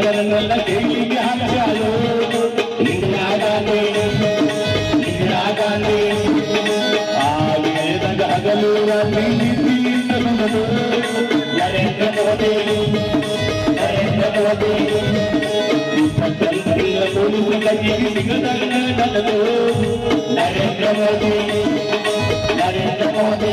గంగల దేవి వ్యాఖ్యలు ఇందిరాగాంధీ ఇందిరాగాంధీ ఆ వేద గగలు నరేంద్ర మోదీ నరేంద్ర మోదీ నరేంద్ర మోదీ నరేంద్ర మోదీ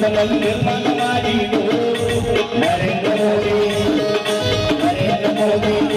ಸಲಹೆ ನರೇಂದ್ರ ಮೋದಿ ನರೇಂದ್ರ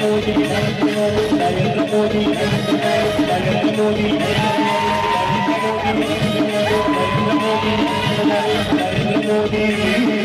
మోదీ నరేంద్ర మోదీ నరేంద్ర మోదీ నరేంద్ర మోదీ నరేంద్ర మోదీ